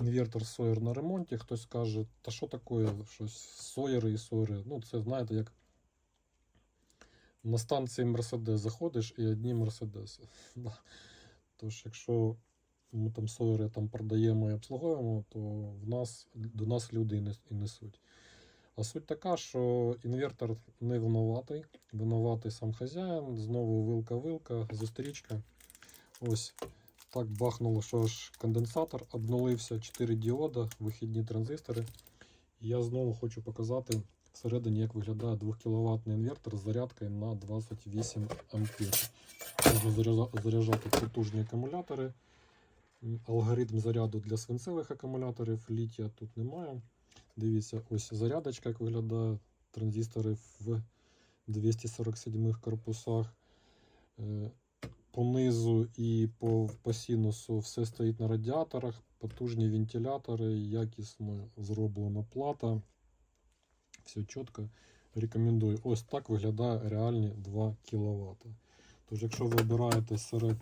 інвертор Sawyer на ремонті. Хтось каже, та що таке, щось Sawyer і Sawyer. Ну, це знаєте, як на станції Мерседес заходиш і одні Мерседеси. Тож, якщо ми там Sawyer там продаємо і обслуговуємо, то в нас, до нас люди і несуть. А суть така, що інвертор не винуватий, винуватий сам хазяїн, знову вилка-вилка, зустрічка. Ось так бахнуло, що ж конденсатор обнулився, 4 діода, вихідні транзистори. І я знову хочу показати всередині, як виглядає 2 кВт інвертор з зарядкою на 28 А. Можна заряджати потужні акумулятори. Алгоритм заряду для свинцевих акумуляторів, літія тут немає. Дивіться, ось зарядочка, як виглядає. Транзистори в 247 корпусах. По низу і по, по синусу все стоїть на радіаторах, потужні вентилятори, якісно зроблена плата. Все чітко. Рекомендую. Ось так виглядає реальні 2 кВт. Тож, якщо ви обираєте серед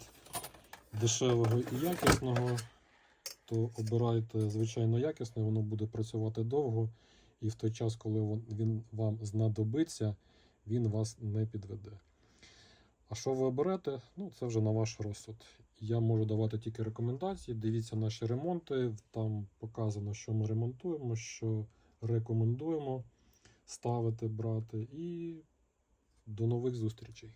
дешевого і якісного, то обирайте звичайно якісне, воно буде працювати довго, і в той час, коли він вам знадобиться, він вас не підведе. Що ви оберете? Ну, це вже на ваш розсуд. Я можу давати тільки рекомендації. Дивіться наші ремонти. Там показано, що ми ремонтуємо, що рекомендуємо ставити, брати. І до нових зустрічей.